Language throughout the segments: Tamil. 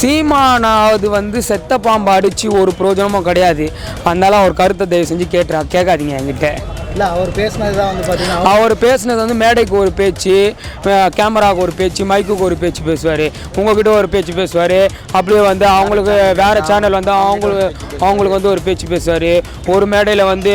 சீமானாவது வந்து செத்த பாம்பு அடித்து ஒரு பிரயோஜனமும் கிடையாது. அதனால அவர் கருத்தை தயவு செஞ்சு கேட்டுறா கேட்காதீங்க என்கிட்ட. இல்லை அவர் பேசினது தான் வந்து பார்த்தீங்கன்னா அவர் பேசுனது வந்து மேடைக்கு ஒரு பேச்சு கேமராவுக்கு ஒரு பேச்சு மைக்குக்கு ஒரு பேச்சு பேசுவார். உங்ககிட்ட ஒரு பேச்சு பேசுவார். அப்படியே வந்து அவங்களுக்கு வேறு சேனல் வந்து அவங்களுக்கு அவங்களுக்கு வந்து ஒரு பேச்சு பேசுவார். ஒரு மேடையில் வந்து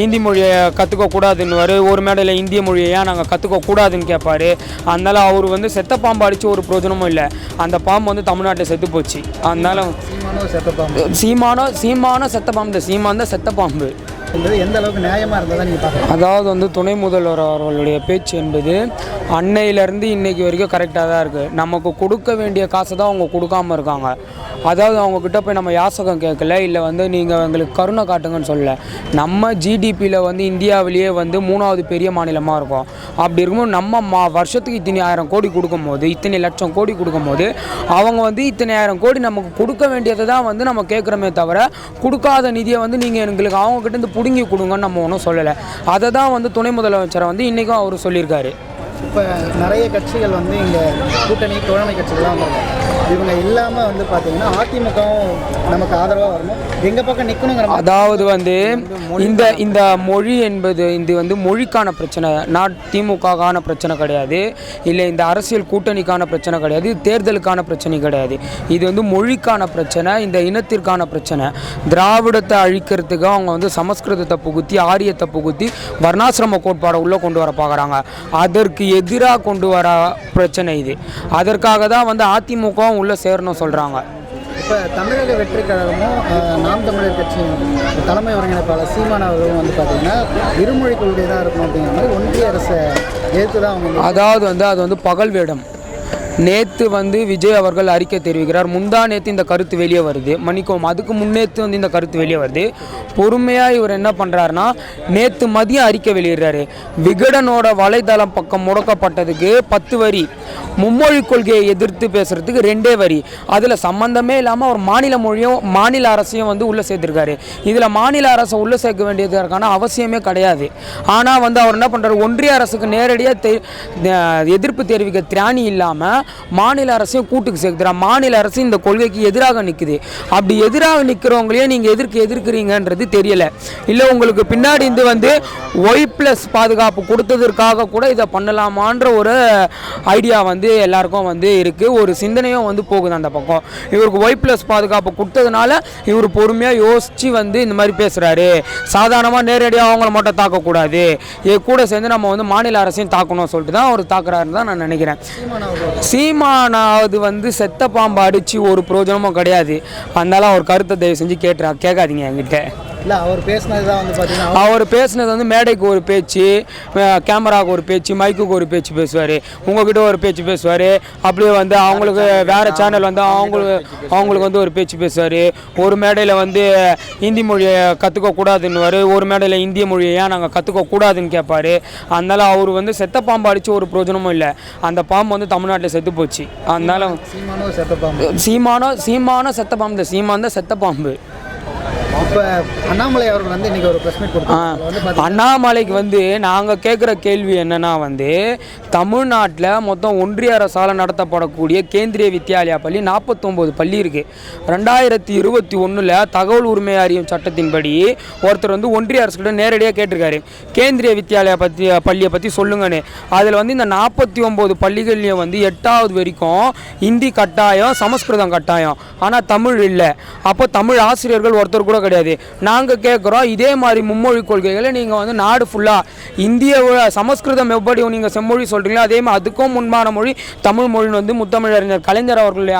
ஹிந்தி மொழியை கற்றுக்க கூடாதுன்னுவார். ஒரு மேடையில் இந்திய மொழியை ஏன் நாங்கள் கற்றுக்க கூடாதுன்னு கேட்பாரு அதனால அவர் வந்து செத்த பாம்பு அடித்து ஒரு பிரயோஜனமும் இல்லை. அந்த பாம்பு வந்து தமிழ்நாட்டில் செத்து போச்சு. அதனால சீமானும் செத்த பாம்பு? சீமானோ சீமானோ செத்த பாம்பு. சீமான் தான் செத்த பாம்பு. எந்த அளவுக்கு நியாயமாக இருந்ததா நீங்கள் பார்க்கலாம் அதாவது வந்து துணை முதல்வர் அவர்களுடைய பேச்சு என்பது அன்னையிலேருந்து இன்னைக்கு வரைக்கும் கரெக்டாக தான் இருக்குது நமக்கு கொடுக்க வேண்டிய காசை தான் அவங்க கொடுக்காம இருக்காங்க. அதாவது அவங்கக்கிட்ட போய் நம்ம யாசகம் கேட்கல இல்லை வந்து நீங்கள் எங்களுக்கு கருணை காட்டுங்கன்னு சொல்லல. நம்ம ஜிடிபியில் வந்து இந்தியாவிலேயே வந்து மூணாவது பெரிய மாநிலமாக இருக்கும். அப்படி இருக்கும்போது நம்ம மா வருஷத்துக்கு இத்தனை ஆயிரம் கோடி கொடுக்கும்போது இத்தனை லட்சம் கோடி கொடுக்கும்போது அவங்க வந்து இத்தனை ஆயிரம் கோடி நமக்கு கொடுக்க வேண்டியதை தான் வந்து நம்ம கேட்குறோமே தவிர கொடுக்காத நிதியை வந்து நீங்கள் எங்களுக்கு அவங்கக்கிட்ட இருந்து பிடுங்கி கொடுங்கன்னு நம்ம ஒன்றும் சொல்லலை. அதை தான் வந்து துணை முதலமைச்சரை வந்து இன்றைக்கும் அவர் சொல்லியிருக்காரு. இப்போ நிறைய கட்சிகள் வந்து இங்கே கூட்டணி தோழமை கட்சிகள்லாம் வந்திருக்காங்க. இவங்க இல்லாமல் வந்து பார்த்தீங்கன்னா அதிமுகவும் நமக்கு ஆதரவாக வரணும். எங்கள் பக்கம் நிற்கணுங்கிற அதாவது வந்து இந்த இந்த மொழி என்பது இது வந்து மொழிக்கான பிரச்சனை. நாட் திமுகக்கான பிரச்சனை கிடையாது. இல்லை இந்த அரசியல் கூட்டணிக்கான பிரச்சனை கிடையாது. தேர்தலுக்கான பிரச்சனை கிடையாது. இது வந்து மொழிக்கான பிரச்சனை இந்த இனத்திற்கான பிரச்சனை. திராவிடத்தை அழிக்கிறதுக்கு அவங்க வந்து சமஸ்கிருதத்தை புகுத்தி ஆரியத்தை புகுத்தி வர்ணாசிரம கோட்பாடை உள்ளே கொண்டு வர பார்க்குறாங்க. அதற்கு எதிராக கொண்டு வர பிரச்சனை இது. அதற்காக தான் வந்து அதிமுகவும் உள்ளே சேரணும் சொல்கிறாங்க இப்போ தமிழக வெற்றி கழகமும் நாம் தமிழர் கட்சியும் தலைமை ஒருங்கிணைப்பாளர் சீமான் அவர்களும் வந்து பார்த்தீங்கன்னா இருமொழி கொள்கை தான் இருக்கும் அப்படிங்கிற மாதிரி ஒன்றிய அரசை எதிர்த்து தான் அவங்க அதாவது வந்து அது வந்து பகல் வேடம். நேற்று வந்து விஜய் அவர்கள் அறிக்கை தெரிவிக்கிறார். முந்தா நேற்று இந்த கருத்து வெளியே வருது. மன்னிக்கோம் அதுக்கு முன்னேற்று வந்து இந்த கருத்து வெளியே வருது. பொறுமையாக இவர் என்ன பண்ணுறாருனா நேற்று மதியம் அறிக்கை வெளியிடுறாரு. விகடனோட வலைதளம் பக்கம் முடக்கப்பட்டதுக்கு பத்து வரி. மும்மொழி கொள்கையை எதிர்த்து பேசுகிறதுக்கு ரெண்டே வரி. அதில் சம்மந்தமே இல்லாமல் அவர் மாநில மொழியும் மாநில அரசையும் வந்து உள்ளே சேர்த்துருக்காரு. இதில் மாநில அரசை உள்ளே சேர்க்க வேண்டியதற்கான அவசியமே கிடையாது. ஆனால் வந்து அவர் என்ன பண்ணுறாரு ஒன்றிய அரசுக்கு நேரடியாக தெ எதிர்ப்பு தெரிவிக்க திராணி இல்லாமல் மாநில அரசையும் கூட்டுக்கு சேர்க்குறார். மாநில அரசு இந்த கொள்கைக்கு எதிராக நிற்குது அப்படி எதிராக நிற்கிறவங்களையே நீங்கள் எதிர்க்கு எதிர்க்கிறீங்கன்றது தெரியலை. இல்லை உங்களுக்கு பின்னாடி இருந்து வந்து ஒய் ப்ளஸ் பாதுகாப்பு கொடுத்ததற்காக கூட இதை பண்ணலாமான்ற ஒரு ஐடியா வந்து எல்லாருக்கும் வந்து இருக்குது ஒரு சிந்தனையும் வந்து போகுது அந்த பக்கம். இவருக்கு ஒய் ப்ளஸ் பாதுகாப்பு கொடுத்ததுனால இவர் பொறுமையாக யோசித்து வந்து இந்த மாதிரி பேசுகிறாரு சாதாரணமாக நேரடியாக அவங்கள மட்டும் தாக்கக்கூடாது. இது கூட சேர்ந்து நம்ம வந்து மாநில அரசையும் தாக்கணும் சொல்லிட்டு தான் அவர் தாக்குறாருன்னு தான் நான் நினைக்கிறேன். சீமானாவது வந்து செத்த பாம்பு அடித்து ஒரு பிரயோஜனமும் கிடையாது. அதனால அவர் கருத்தை தயவு செஞ்சு கேட்டுறா கேட்காதீங்க என்கிட்ட. இல்லை அவர் பேசினது தான் வந்து பார்த்தீங்கன்னா அவர் பேசுனது வந்து மேடைக்கு ஒரு பேச்சு கேமராவுக்கு ஒரு பேச்சு மைக்குக்கு ஒரு பேச்சு பேசுவார். உங்ககிட்ட ஒரு பேச்சு பேசுவார். அப்படியே வந்து அவங்களுக்கு வேறு சேனல் வந்து அவங்களுக்கு அவங்களுக்கு வந்து ஒரு பேச்சு பேசுவார். ஒரு மேடையில் வந்து ஹிந்தி மொழியை கற்றுக்க கூடாதுன்னுவார். ஒரு மேடையில் இந்திய மொழியை ஏன் நாங்கள் கற்றுக்க கூடாதுன்னு கேட்பாரு அதனால அவர் வந்து செத்த பாம்பு அடித்து ஒரு பிரயோஜனமும் இல்லை. அந்த பாம்பு வந்து தமிழ்நாட்டில் செத்து போச்சு. அதனால சீமானும் செத்த பாம்பு சீமானோ சீமானோ செத்த பாம்பு சீமான் தான் செத்த பாம்பு இப்போ அண்ணாமலை அவர்கள் வந்து இன்னைக்கு ஒரு ப்ரெஸ் மீட் கொடுத்தாங்க. அண்ணாமலைக்கு வந்து நாங்கள் கேட்குற கேள்வி என்னன்னா வந்து தமிழ்நாட்டில் மொத்தம் ஒன்றிய அரசால் நடத்தப்படக்கூடிய கேந்திரிய வித்யாலயா பள்ளி நாற்பத்தொம்போது பள்ளி இருக்குது ரெண்டாயிரத்தி இருபத்தி ஒன்றில் தகவல் உரிமை அறியும் சட்டத்தின்படி ஒருத்தர் வந்து ஒன்றிய அரசுக்கிட்ட நேரடியாக கேட்டிருக்காரு. கேந்திரிய வித்யாலயா பற்றி பள்ளியை பற்றி சொல்லுங்கன்னு. அதில் வந்து இந்த நாற்பத்தி ஒம்பது பள்ளிகள்லையும் வந்து எட்டாவது வரைக்கும் ஹிந்தி கட்டாயம் சமஸ்கிருதம் கட்டாயம். ஆனால் தமிழ் இல்லை. அப்போ தமிழ் ஆசிரியர்கள் ஒருத்தர் கூட கிடையாது. நாங்கள் கேட்குறோம் இதே மாதிரி மும்மொழி கொள்கைகளை நீங்கள் வந்து நாடு ஃபுல்லாக இந்திய சமஸ்கிருதம் எப்படி நீங்கள் செம்மொழி சொல்கிறீங்களோ அதே மாதிரி அதுக்கும் முன்பான மொழி தமிழ் மொழின்னு வந்து முத்தமிழறிஞர் கலைஞர் அவர்களுடைய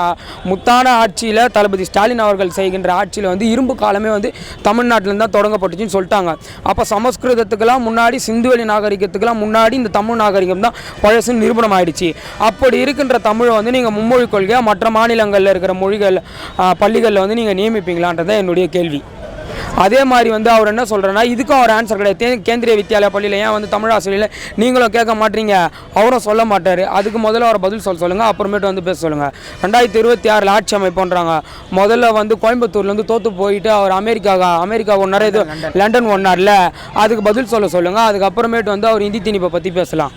முத்தான ஆட்சியில் தளபதி ஸ்டாலின் அவர்கள் செய்கின்ற ஆட்சியில் வந்து இரும்பு காலமே வந்து தமிழ்நாட்டிலேருந்து தான் தொடங்கப்பட்டுச்சுன்னு சொல்லிட்டாங்க. அப்போ சமஸ்கிருதத்துக்கெல்லாம் முன்னாடி சிந்துவெளி நாகரிகத்துக்கெல்லாம் முன்னாடி இந்த தமிழ் நாகரிகம் தான் பழசுன்னு நிரூபணம் ஆயிடுச்சு அப்படி இருக்கின்ற தமிழை வந்து நீங்கள் மும்மொழி கொள்கையாக மற்ற மாநிலங்களில் இருக்கிற மொழிகள் பள்ளிகளில் வந்து நீங்கள் நியமிப்பீங்களான்றது தான் என்னுடைய கேள்வி. அதே மாதிரி வந்து அவர் என்ன சொல்கிறேன்னா இதுக்கும் அவர் ஆன்சர் கிடையாது. கேந்திரிய வித்யாலயா பள்ளியில் ஏன் வந்து தமிழ் ஆசிரியர் நீங்களும் கேட்க மாட்டீங்க. அவரும் சொல்ல மாட்டார். அதுக்கு முதல்ல அவர் பதில் சொல்ல சொல்லுங்கள் அப்புறமேட்டு வந்து பேச சொல்லுங்கள் ரெண்டாயிரத்தி இருபத்தி ஆறில் ஆட்சி அமைப்போன்றாங்க. முதல்ல வந்து கோயம்புத்தூர்லேருந்து தோற்று போயிட்டு அவர் அமெரிக்கா அமெரிக்கா ஒன்றார் இது லண்டன் ஒன்றார்ல அதுக்கு பதில் சொல்ல சொல்லுங்கள் அதுக்கப்புறமேட்டு வந்து அவர் இந்தி திணிப்பை பற்றி பேசலாம்.